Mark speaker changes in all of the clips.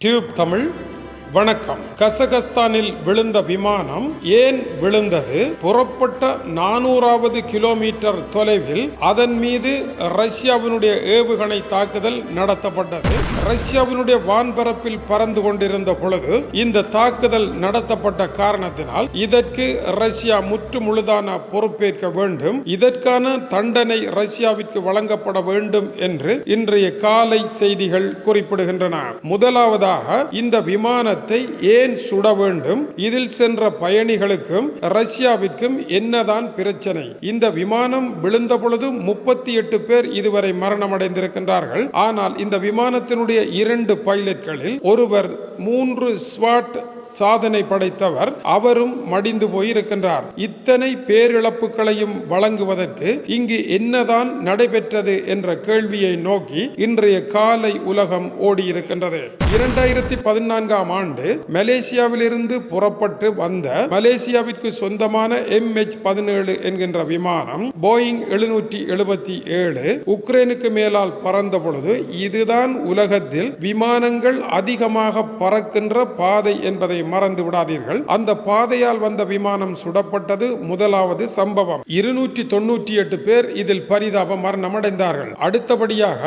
Speaker 1: Tube Tamil வணக்கம். கசகஸ்தானில் விழுந்த விமானம் ஏன் விழுந்தது? புறப்பட்ட நானூறாவது கிலோமீட்டர் தொலைவில் அதன் மீது ரஷ்யாவினுடைய ஏவுகணை தாக்குதல் நடத்தப்பட்டது. ரஷ்யாவினுடைய வான்பரப்பில் பறந்து கொண்டிருந்த பொழுது இந்த தாக்குதல் நடத்தப்பட்ட காரணத்தினால் இதற்கு ரஷ்யா முற்றுமுழுதான பொறுப்பேற்க வேண்டும். இதற்கான தண்டனை ரஷ்யாவிற்கு வழங்கப்பட வேண்டும் என்று இன்றைய காலை செய்திகள் குறிப்பிடுகின்றன. முதலாவதாக இந்த விமான விமானத்தை ஏன் சுட வேண்டும்? இதில் சென்ற பயணிகளுக்கும் ரஷ்யாவிற்கும் என்னதான் பிரச்சனை? இந்த விமானம் விழுந்த பொழுது முப்பத்தி எட்டு பேர் இதுவரை மரணமடைந்திருக்கின்றார்கள். ஆனால் இந்த விமானத்தினுடைய இரண்டு பைலட்களில் ஒருவர் மூன்று ஸ்வாட் சாதனை படைத்தவர் அவரும் மடிந்து போயிருக்கின்றார். இத்தனை பேரிழப்புகளையும் வழங்குவதற்கு இங்கு என்னதான் நடைபெற்றது என்ற கேள்வியை நோக்கி இன்றைய காலை உலகம் ஓடியிருக்கின்றது. இரண்டாயிரத்தி பதினான்காம் ஆண்டு மலேசியாவிலிருந்து புறப்பட்டு வந்த மலேசியாவிற்கு சொந்தமான எம் எச் பதினேழு என்கின்ற விமானம் போயிங் எழுநூற்றி எழுபத்தி ஏழு உக்ரைனுக்கு மேலால் பறந்த பொழுது இதுதான் உலகத்தில் விமானங்கள் அதிகமாக பறக்கின்ற பாதை என்பதை மறந்து விடாதீர்கள். அந்த பாதையால் வந்த விமானம் சுடப்பட்டது. முதலாவது சம்பவம். இருநூற்றி தொன்னூற்றி எட்டு பேர் இதில் பரிதாப மரணமடைந்தார்கள். அடுத்தபடியாக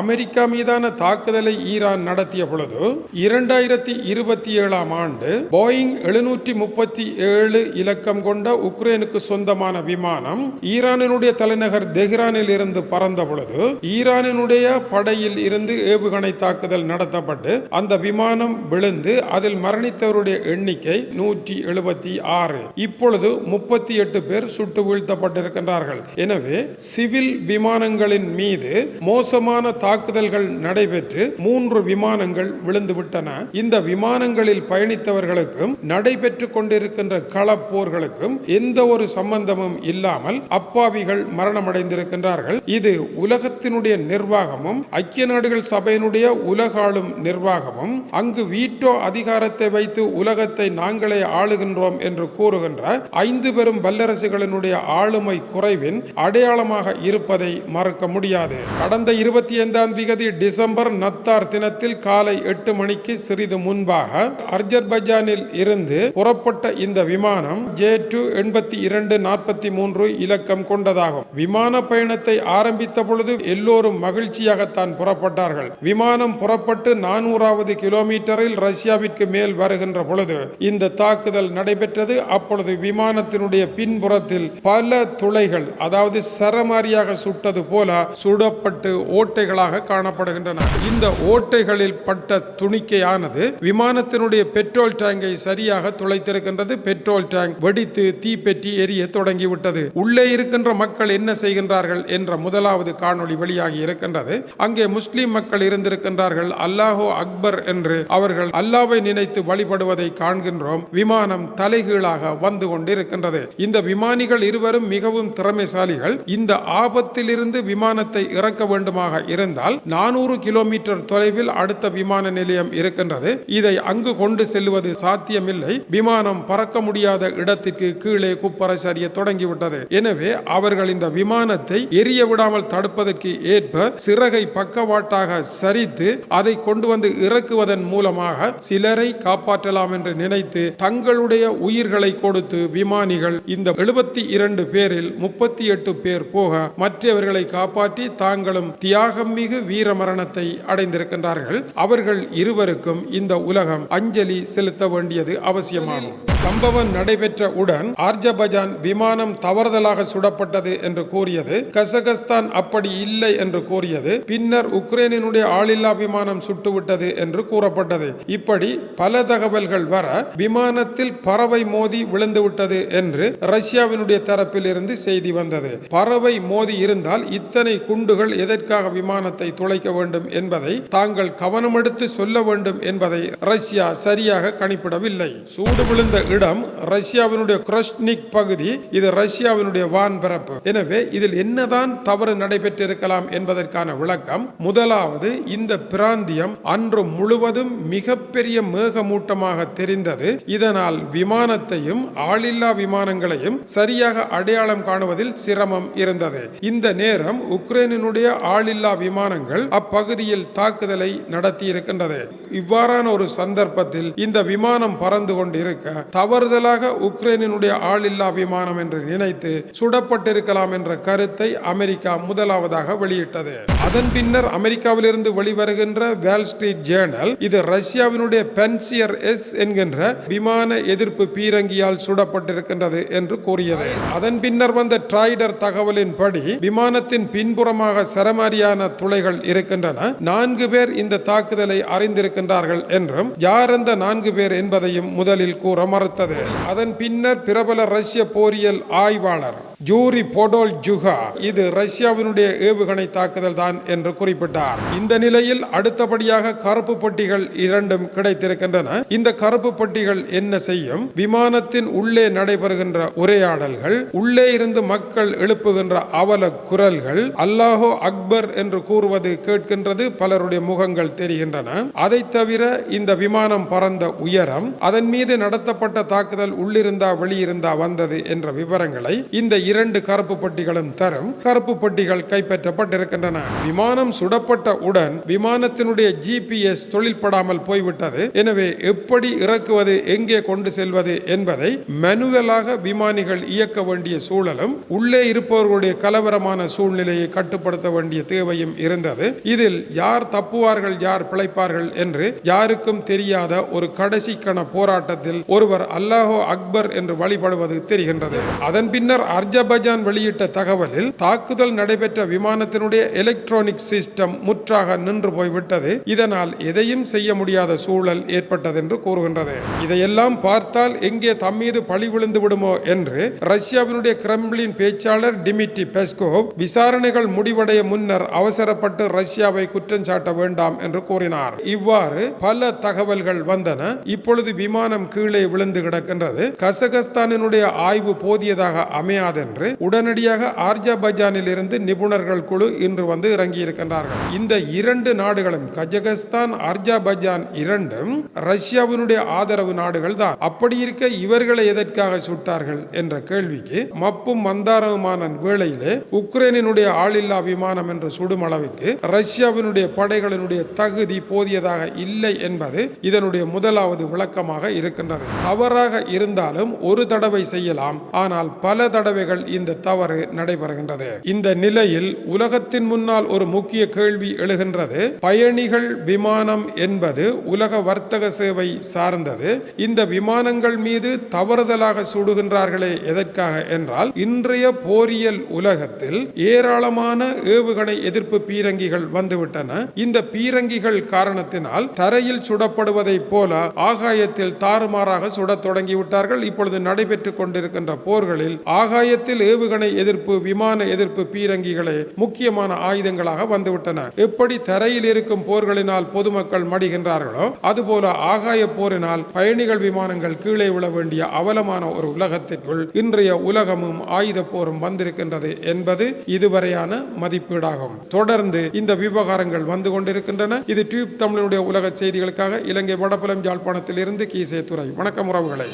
Speaker 1: அமெரிக்கா மீதான தாக்குதலை ஈரான் நடத்திய பொழுது இரண்டாயிரத்தி இருபத்தி ஏழாம் ஆண்டு போயிங் எழுநூற்றி முப்பத்தி ஏழு இலக்கம் கொண்ட உக்ரைனுக்கு சொந்தமான விமானம் ஈரானினுடைய தலைநகர் தெஹ்ரானில் இருந்து பறந்த பொழுது ஈரானினுடைய படையில் இருந்து ஏவுகணை தாக்குதல் நடத்தப்பட்டு அந்த விமானம் விழுந்து அதில் மரணித்தவருடைய எண்ணிக்கை நூற்றி எழுபத்தி ஆறு. இப்பொழுது முப்பத்தி எட்டு பேர் சுட்டு வீழ்த்தப்பட்டிருக்கின்றார்கள். எனவே சிவில் விமானங்களின் மீது மோசமான தாக்குதல்கள் நடைபெற்று மூன்று விமானங்கள் விழுந்துவிட்டன. இந்த விமானங்களில் பயணித்தவர்களுக்கும் நடைபெற்று கொண்டிருக்கின்ற களப்போர்களுக்கும் எந்த ஒரு சம்பந்தமும் இல்லாமல் அப்பாவிகள் மரணமடைந்திருக்கின்றார்கள். இது உலகத்தினுடைய நிர்வாகமும் ஐக்கிய நாடுகள் சபையினுடைய உலகாளும் நிர்வாகமும் அங்கு வீட்டோ அதிகாரத்தை வைத்து உலகத்தை நாங்களே ஆளுகின்றோம் என்று கூறுகின்ற ஐந்து பெரும் வல்லரசுகளினுடைய ஆளுமை குறைவின் அடையாளமாக இருப்பதை மறக்க முடியாது. கடந்த இருபத்தி ஐந்தாம் திகதி டிசம்பர் நத்தார் தினத்தில் காலை எட்டு மணிக்கு சிறிது முன்பாக அர்ஜர்பைஜானில் இருந்து புறப்பட்ட இந்த விமானம் ஜே டூ எண்பத்தி இரண்டு நாற்பத்தி மூன்று இலக்கம் கொண்டதாகும். விமான பயணத்தை ஆரம்பித்த பொழுது எல்லோரும் மகிழ்ச்சியாகத்தான் புறப்பட்டார்கள். விமானம் புறப்பட்டு நானூறாவது கிலோமீட்டரில் ரஷ்யாவிற்கு மேல் வருகின்ற பொழுது இந்த தாக்குதல் நடைபெற்றது. அப்பொழுது விமானத்தினுடைய பின்புறத்தில் பல துளைகள் அதாவது சரமாரியாக சுட்டது போல சுடப்பட்டு ஓட்டைகளாக காணப்படுகின்றன. இந்த ஓட்டைகளில் பட்ட துணிக்கையானது விமானத்தினுடைய பெட்ரோல் டேங்கை சரியாக துளைத்திருக்கின்றது. பெட்ரோல் டேங்க் வெடித்து தீப்பெட்டி எரிய தொடங்கிவிட்டது. உள்ளே இருக்கின்ற மக்கள் என்ன செய்கின்றார்கள் என்ற முதலாவது காணொளி வெளியாகி இருக்கின்றது. அங்கே முஸ்லிம் மக்கள் இருந்திருக்கின்றார்கள். அல்லாஹோ அக்பர் என்று அவர்கள் அல்லாவை நினைத்து வழிபடுவதை காண்கின்றோம். விமானம் தலைகீழாக வந்து கொண்டிருக்கின்றது. இந்த விமானிகள் இருவரும் மிகவும் திறமைசாலிகள். இந்த ஆபத்திலிருந்து விமானத்தை இறக்க வேண்டுமாக இருந்தால் நானூறு கிலோமீட்டர் தொலைவில் அடுத்த விமான நிலையம் இருக்கின்றது. இதை அங்கு கொண்டு செல்வது சாத்தியமில்லை. விமானம் பறக்க முடியாத இடத்திற்கு கீழே குப்பரை சரிய தொடங்கிவிட்டது. எனவே அவர்கள் இந்த விமானத்தை எரிய விடாமல் தடுப்பதற்கு ஏற்ப சிறகை பக்கவாட்டாக சரித்து அதை கொண்டு வந்து இறக்குவதன் மூலமாக சிலரை காப்பாற்றலாம். என்று நினைத்து தங்களுடைய உயிர்களை கொடுத்து விமானிகள் இந்த எழுபத்தி இரண்டு பேரில் முப்பத்தி எட்டு பேர் போக மற்றவர்களை காப்பாற்றி தாங்களும் தியாகம் மிகு வீர மரணத்தை அடைந்திருக்கின்றார்கள். அவர்கள் இருவருக்கும் இந்த உலகம் அஞ்சலி செலுத்த வேண்டியது அவசியமாகும். சம்பவம் நடைபெற்ற உடன் ஆர்ஜபஜான் விமானம் தவறுதலாக சுடப்பட்டது என்று கூறியது. கசகஸ்தான் அப்படி இல்லை என்று கூறியது. பின்னர் உக்ரைனினுடைய ஆளில்லா விமானம் சுட்டுவிட்டது என்று கூறப்பட்டது. இப்படி பல தகவல்கள் வர விமானத்தில் பறவை மோதி விழுந்துவிட்டது என்று ரஷ்யாவினுடைய தரப்பில் இருந்து செய்தி வந்தது. பறவை மோதி இருந்தால் இத்தனை குண்டுகள் எதற்காக விமானத்தை துளைக்க வேண்டும் என்பதை தாங்கள் கவனமெடுத்து சொல்ல வேண்டும் என்பதை ரஷ்யா சரியாக கணிப்பிடவில்லை. சூடு விழுந்த இடம் ரஷ்யாவினுடைய குரஸ்னிக் பகுதி இது ரஷ்யாவினுடைய வான்பரப்பு எனவே இதில் என்னதான் தவறு நடைபெற்றிருக்கலாம் என்பதற்கான விளக்கம் முதலாவது இந்த பிராந்தியம் அன்று முழுவதும் மிகப்பெரிய மேகமூட்டமாக தெரிந்தது. இதனால் விமானத்தையும் ஆளில்லா விமானங்களையும் சரியாக அடையாளம் காணுவதில் சிரமம் இருந்தது. இந்த நேரம் உக்ரைனினுடைய ஆளில்லா விமானங்கள் அப்பகுதியில் தாக்குதலை நடத்தி இருக்கின்றது இவ்வாறான ஒரு சந்தர்ப்பத்தில் இந்த விமானம் பறந்து கொண்டிருக்க தவறுதலாக உக்ரைனினுடைய ஆளில்லா விமானம் என்று நினைத்து சுடப்பட்டிருக்கலாம் என்ற கருத்தை அமெரிக்கா முதலாவதாக வெளியிட்டது. அதன் பின்னர் அமெரிக்காவிலிருந்து வெளிவருகின்ற வேல் ஸ்ட்ரீட் ஜேர்னல் இது ரஷ்யாவினுடைய பென்சியர் எஸ் என்கின்ற விமான எதிர்ப்பு பீரங்கியால் சுடப்பட்டிருக்கின்றது என்று கூறியது. அதன் பின்னர் வந்த ட்ரைடர் தகவலின்படி விமானத்தின் பின்புறமாக சரமாரியான துளைகள் இருக்கின்றன. நான்கு பேர் இந்த தாக்குதலை அறிந்திருக்கின்றார்கள் என்றும் யார் அந்த நான்கு பேர் என்பதையும் முதலில் கூற மறுத்தது. அதன் பின்னர் பிரபல ரஷ்ய போரியல் ஆய்வாளர் ஜூரி போடோல் ஜுகா. இது ரஷ்யாவினுடைய ஏவுகணை தாக்குதல் தான் என்று குறிப்பிட்டார். இந்த நிலையில் அடுத்தபடியாக கருப்பு பட்டிகள் இரண்டும் கிடைத்திருக்கின்றன. இந்த கருப்பு பட்டிகள் என்ன செய்யும்? விமானத்தின் உள்ளே நடைபெறுகின்ற உரையாடல்கள் உள்ளே இருந்து மக்கள் எழுப்புகின்ற அவல குரல்கள் அல்லாஹோ அக்பர் என்று கூறுவது கேட்கின்றது பலருடைய முகங்கள் தெரிகின்றன. அதை தவிர இந்த விமானம் பறந்த உயரம் அதன் மீது நடத்தப்பட்ட தாக்குதல் உள்ளிருந்தா வெளியிருந்தா வந்தது என்ற விவரங்களை இந்த இரண்டு கருப்பு பட்டிகளும் தரும். கருப்பு பட்டிகள் கைப்பற்றப்பட்டிருக்கின்றன. விமானம் சுடப்பட்ட உடன் விமானத்தினுடைய ஜிபிஎஸ் தொழில்படாமல் போய்விட்டது. எனவே எப்படி இறக்குவது எங்கே கொண்டு செல்வது என்பதை மனுவலாக விமானிகள் இயக்க வேண்டிய சூழலும் உள்ளே இருப்பவர்களுடைய கலவரமான சூழ்நிலையை கட்டுப்படுத்த வேண்டிய தேவையும் இருந்தது. இதில் யார் தப்புவார்கள் யார் பிழைப்பார்கள் என்று யாருக்கும் தெரியாத ஒரு கடைசி கண போராட்டத்தில் ஒருவர் அல்லாஹோ அக்பர் என்று வழிபடுவது தெரிகின்றது. அதன் பின்னர் அர்ஜபஜான் வெளியிட்ட தகவலில் தாக்குதல் நடைபெற்ற விமானத்தினுடைய எலக்ட்ரானிக் சிஸ்டம் முற்றாக நின்று போய்விட்டது. இதனால் எதையும் செய்ய முடியாத சூழல் ஏற்பட்டது என்று கூறுகின்றது. இதையெல்லாம் பார்த்தால் எங்கே தம் மீது பழி விழுந்து விடுமோ என்று ரஷ்யாவினுடைய கிரெம்ளின் பேச்சாளர் டிமிட்டி பெஸ்கோவ் விசாரணைகள் முடிவடைய முன்னர் அவசரப்பட்டு ரஷ்யாவை குற்றம் சாட்ட வேண்டாம் என்று கூறினார். இவ்வாறு பல தகவல்கள் வந்தன. இப்பொழுது விமானம் கீழே விழுந்து கிடக்கின்றது. கசகஸ்தானினுடைய ஆய்வு போதியதாக என்று உடனடியாக ஆர்ஜபஜானில் இருந்து நிபுணர்கள் குழு இன்று வந்து இறங்கியிருக்கின்றார்கள். இந்த இரண்டு நாடுகளும் கஜகஸ்தான் ஆர்ஜபஜான் இரண்டும் ரஷ்யாவினுடைய ஆதரவு நாடுகள் தான். அப்படி இருக்க இவர்களை எதற்காக சுட்டார்கள் என்ற கேள்விக்கு மப்பும் மந்தாரவுமான வேளையிலே உக்ரைனினுடைய ஆளில்லா விமானம் என்று சுடும் அளவிற்கு ரஷ்யாவினுடைய படைகளினுடைய தகுதி போதியதாக இல்லை என்பது இதனுடைய முதலாவது விளக்கமாக இருக்கின்றது. தவறாக இருந்தாலும் ஒரு தடவை செய்யலாம். ஆனால் பல தடவைகள் இந்த தவறு நடைபெறுகின்றது. இந்த நிலையில் உலகத்தின் முன்னால் ஒரு முக்கிய கேள்வி எழுகின்றது. பயணிகள் விமானம் என்பது உலக வர்த்தக சேவை சார்ந்தது. இந்த விமானங்கள் மீது தவறுதலாக சுடுகின்றார்களே எதற்காக என்றால் இன்றைய போரியல் உலகத்தில் ஏராளமான ஏவுகணை எதிர்ப்பு பீரங்கிகள் வந்துவிட்டன. இந்த பீரங்கிகள் காரணத்தினால் தரையில் சுடப்படுவதை போல ஆகாயத்தில் தாறுமாறாக சுடத் தொடங்கிவிட்டார்கள். இப்பொழுது நடைபெற்றுக் கொண்டிருக்கின்ற போர்களில் ஆகாயத்தில் ஏவுகணை எதிர்ப்பு விமான எதிர்ப்பு பீரங்கிகளே முக்கியமான ஆயுதங்களாக வந்துவிட்டன. எப்படி தரையில் இருக்கும் போர்களினால் பொதுமக்கள் மடிகின்றார்களோ அதுபோல ஆகாய போரினால் பயணிகள் விமானங்கள் கீழே விழ வேண்டிய அவலமான ஒரு உலகத்திற்குள் இன்றைய உலகமும் ஆயுத போரும் வந்திருக்கின்றது என்பது இதுவரையான மதிப்பீடாகும். தொடர்ந்து இந்த விவகாரங்கள் வந்து கொண்டிருக்கின்றன. இது டியூப் தமிழனுடைய உலக செய்திகளுக்காக இலங்கை வடபுலம் யாழ்ப்பாணத்தில் இருந்து கீசே துறை வணக்கம் உறவுகளை.